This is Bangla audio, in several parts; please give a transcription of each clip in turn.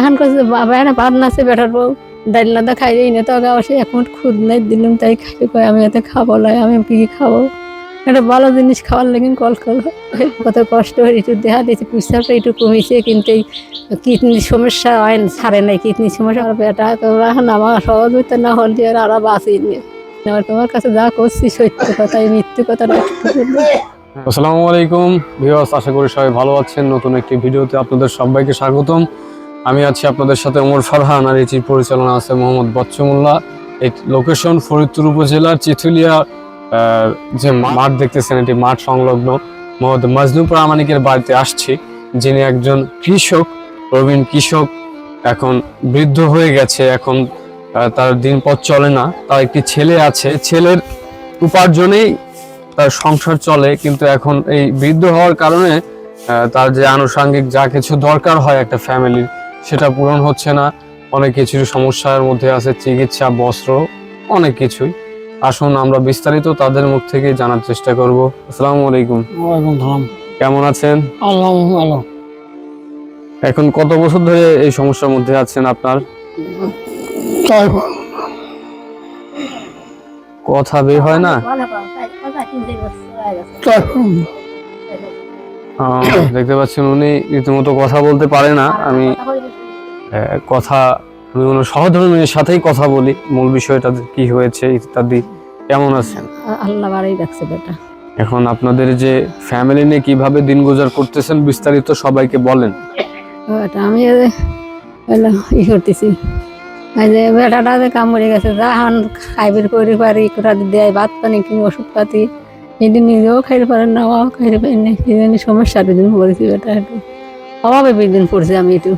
এখন কাছে বাবা না ভাত নাছে বেটার বউ। ডাইল না খাই না তো এক মিনিট খুদ নাই দিলাম তাই খাই কয় আমি এতে খাব লাই আমি কি কি খাব? একটা ভালো জিনিস খাওয়ার লাগে কল করো কত কষ্ট হয়ে একটু দেখা দিয়েছে পুষাটা একটু কমেছে কিন্তু এই কিডনির সমস্যা হয় না, ছাড়ে নাই কিডনির সমস্যা আর বেটা তোমরা এখন আমার সহজ হইতে না হল দিয়ে আর বাঁচি নিয়ে এবার তোমার কাছে যা করছি সত্য কথা এই মিথ্যে কথাটা আসসালামু আলাইকুম ভিউয়ার্স আশা করি সবাই ভালো আছেন। নতুন একটি ভিডিওতে আপনাদের সবাইকে স্বাগতম। আমি আছি আপনাদের সাথে ওমর ফারহান আর এটির পরিচালনা আছে মোহাম্মদ বচ্চমুল্লাহ। এই লোকেশন ফরিদপুর উপজেলার চিথুলিয়া যে মাঠ দেখতেছেন, এটি মাঠ সংলগ্ন মোহাম্মদ মাজলুম প্রামাণিকের বাড়িতে আসছি, যিনি একজন কৃষক, প্রবীণ কৃষক, এখন বৃদ্ধ হয়ে গেছে, এখন তার দিন পথ চলে না, তার একটি ছেলে আছে, ছেলের উপার্জনেই তার সংসার চলে, কিন্তু এখন এই বৃদ্ধ হওয়ার কারণে তার যে আনুষঙ্গিক যা কিছু দরকার হয় একটা ফ্যামিলির সেটা পূরণ হচ্ছে না। অনেক কিছু সমস্যার মধ্যে আছে চিকিৎসা বস্ত্র অনেক কিছুই। আসুন আমরা বিস্তারিত তাদের মুখ থেকে জানার চেষ্টা করব। আসসালামু আলাইকুম। ওয়ালাইকুম সালাম। কেমন আছেন? আল্লাহ ভালো এখন কত বছর ধরে এই সমস্যার মধ্যে আছেন আপনার? কথা বের হয় না? দেখতে পাচ্ছেন উনি রীতিমতো কথা বলতে পারে না। আমি কথা আমি কোনো সহধর্মীর সাথেই কথা বলি। মূল বিষয়টা কি হয়েছে ইত্যাদি কেমন আছেন? আল্লাহ বাড়াই রাখছে বেটা। এখন আপনাদের যে ফ্যামিলি নিয়ে কীভাবে দিন গুজার করতেছেন বিস্তারিত সবাইকে বলেন। বেটা আমি ই করতেছি। যে বেটাটা যে কামড়ে গেছে যা হান খাইবের করে পারি কোথা দেয় ভাত পানি কিংবা ওষুধ পাতি এদিন নিজেও খাইতে পারেন না খাইতে পারেন না জন্য সমস্যা দুদিন পড়েছি বেটা। একটু অভাবে বিদিন পড়ছি আমি একটু।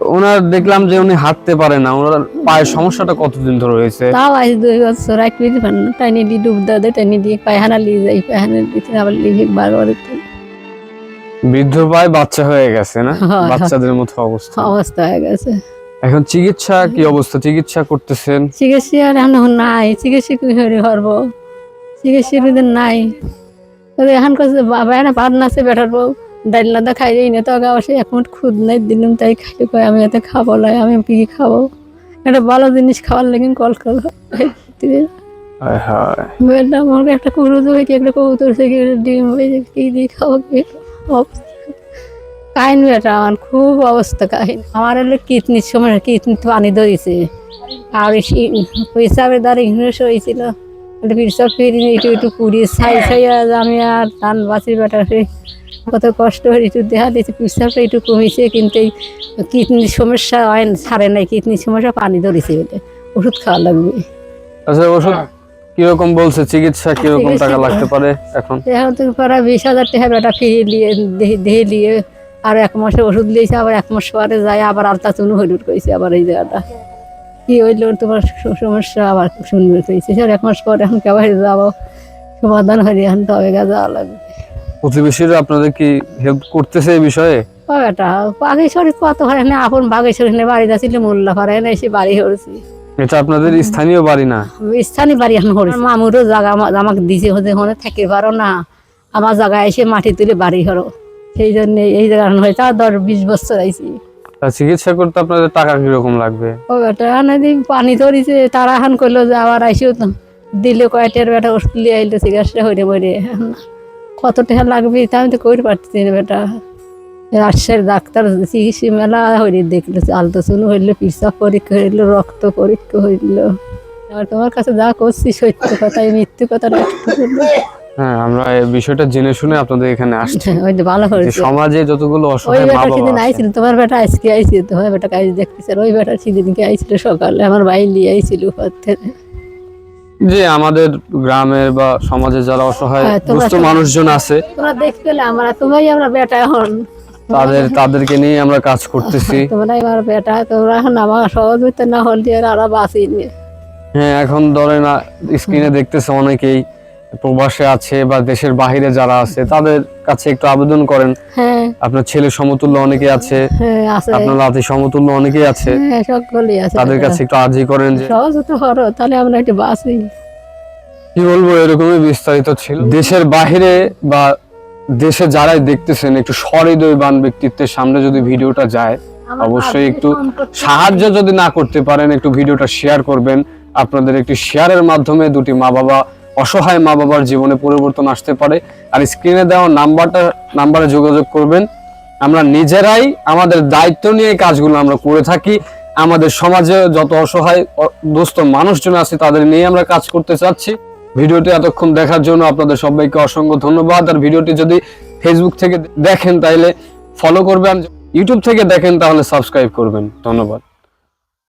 ওনার দেখলাম যে উনি হাঁটতে পারে না ওনার পায়ের সমস্যাটা কতদিন ধরে হয়েছে? তাও আজ দুই বছর এক না। টাইনি দিয়ে ডুব দেয় টাইনি দিয়ে পায়খানা নিয়ে যাই পায়খানা দিতে আবার লিখে বারবার বৃদ্ধ পায় বাচ্চা হয়ে গেছে না? বাচ্চাদের মতো অবস্থা। অবস্থা হয়ে গেছে। এখন চিকিৎসা কি অবস্থা? চিকিৎসা করতেছেন? চিকিৎসা আর এখন নাই। চিকিৎসা কি করে করব? চিকিৎসা নাই। এখন কাছে বাবা না ভাত নাছে বেটার বউ। ডাইল দা খাই না তো অবশ্যই এক মিনিট খুদ নাই দিলাম তাই খাই কয় আমি এতে খাব লাই আমি কি কি খাব? একটা ভালো জিনিস খাওয়ার লাগে কল করো। আমার একটা কুরুজ হয়েছে একটা কবুতর থেকে ডিম হয়েছে কি দিয়ে খাব কি। কাহিন বেটা আমার খুব অবস্থা কাহিন। আমার হলো কিডনির সময় কিডনি পানি ধরেছে। আর পেশাবের দ্বারা ইংরেজ হয়েছিল পেশাব একটু একটু পুড়িয়ে ছাই ছাই আমি আর ধান বাঁচি বেটা কত কষ্ট একটু দেখা দিয়েছে পেশাবটা একটু কমেছে কিন্তু এই কিডনির সমস্যা হয় ছাড়ে নাই কিডনির সমস্যা পানি ধরেছে বলে ওষুধ খাওয়া লাগবে। আচ্ছা ওষুধ কীরকম বলছে চিকিৎসা কীরকম টাকা লাগতে পারে এখন? এখন তো প্রায় বিশ হাজার টাকা বেটা ফিরিয়ে নিয়ে দেহে নিয়ে আর এক মাসে ওষুধ লিয়েছে আবার এক মাস পরে যায় আবার আলতা চুনু হইলুট কইছে আবার এই জায়গাটা। কি হইল তোমার সমস্যা আবার শুনবে কইছে। স্যার এক মাস পরে এখন কেবার যাব। সমাধান হয়ে এখন তবে গা যাওয়া লাগবে। প্রতিবেশীরা আপনাদের কি হেল্প করতেছে এই বিষয়ে? বেটা বাগেশ্বরী কত না আপন বাগেশ্বরী বাড়ি যাচ্ছিল মোল্লা করে না এসে বাড়ি হয়েছি এটা আপনাদের স্থানীয় বাড়ি না? স্থানীয় বাড়ি এখন হরে মামুরও জায়গা আমা- আমাকে দিছে হতে থাকতে পারো না। আমার জায়গায় এসে মাটি তুলে বাড়ি হরো সেই জন্য এই জায়গা হয়ে তা দশ বিশ বছর আইছি। চিকিৎসা করতে আপনাদের টাকা কীরকম লাগবে? ও বেটা এনে পানি ধরিছে তারা হান করল যে আবার আইসিও দিলে কয়টার বেটা ওষুধ লিয়ে আইলো চিকিৎসা হইরে বইরে কত টাকা লাগবে তা আমি তো করে পারছি না বেটা। রাজশাহীর ডাক্তার চিকিৎসা মেলা হইলে দেখল আলতো শুনু হইল পিসা পরীক্ষা হইল রক্ত পরীক্ষা হইল। আর তোমার কাছে যা করছি সত্য কথা এই মিথ্যে কথাটা একটু হ্যাঁ আমরা এই বিষয়টা জেনে শুনে আপনাদের এখানে আসছি। ওই যে ভালো যে করেছে সমাজে যতগুলো ওই অসহায় মা বাবা আছে, আইছিল তোমার বেটা আজকে আইছিল তোমার বেটা কাজ দেখতেছে ওই বেটা সেদিনকে আইছিল সকালে আমার ভাই নিয়ে আইছিল থেকে। যে আমাদের গ্রামের বা সমাজে যারা অসহায় হ্যাঁ, দুস্থ মানুষজন আছে তোমরা দেখতে আমরা তোমরাই আমরা বেটা এখন। তাদের তাদেরকে নিয়ে আমরা কাজ করতেছি। তোমরাই আমার বেটা তোমরা এখন আমার সহজ হইতে না হল দিয়ে আর বাঁচি নিয়ে হ্যাঁ এখন ধরেন স্ক্রিনে দেখতেছে অনেকেই। প্রবাসে আছে বা দেশের বাহিরে যারা আছে তাদের কাছে একটু আবেদন করেন। হ্যাঁ। আপনার ছেলে সমতুল্য অনেকে আছে হ্যাঁ আপনার নাতি সমতুল্য অনেকেই আছে। হ্যাঁ সকলেই আছে। তাদের কাছে একটু আর্জি করেন যে হরো তাহলে আমরা একটু বাঁচি। কি বলব এরকমই বিস্তারিত ছিল। দেশের বাইরে বা দেশে যারাই দেখতেছেন একটু সহৃদয়বান ব্যক্তিত্বের সামনে যদি ভিডিওটা যায় অবশ্যই একটু সাহায্য যদি না করতে পারেন একটু ভিডিওটা শেয়ার করবেন। আপনাদের একটি শেয়ারের মাধ্যমে দুটি মা বাবা অসহায় মা বাবার জীবনে পরিবর্তন আসতে পারে। আর স্ক্রিনে দেওয়া নাম্বারটা, নাম্বারে যোগাযোগ করবেন। আমরা নিজেরাই আমাদের দায়িত্ব নিয়ে কাজগুলো আমরা করে থাকি। আমাদের সমাজে যত অসহায় দুস্থ মানুষজন আছে, তাদের নিয়ে আমরা কাজ করতে চাচ্ছি। ভিডিওটি এতক্ষণ দেখার জন্য আপনাদের সবাইকে অসংখ্য ধন্যবাদ। আর ভিডিওটি যদি ফেসবুক থেকে দেখেন তাহলে ফলো করবেন। ইউটিউব থেকে দেখেন, তাহলে সাবস্ক্রাইব করবেন। ধন্যবাদ।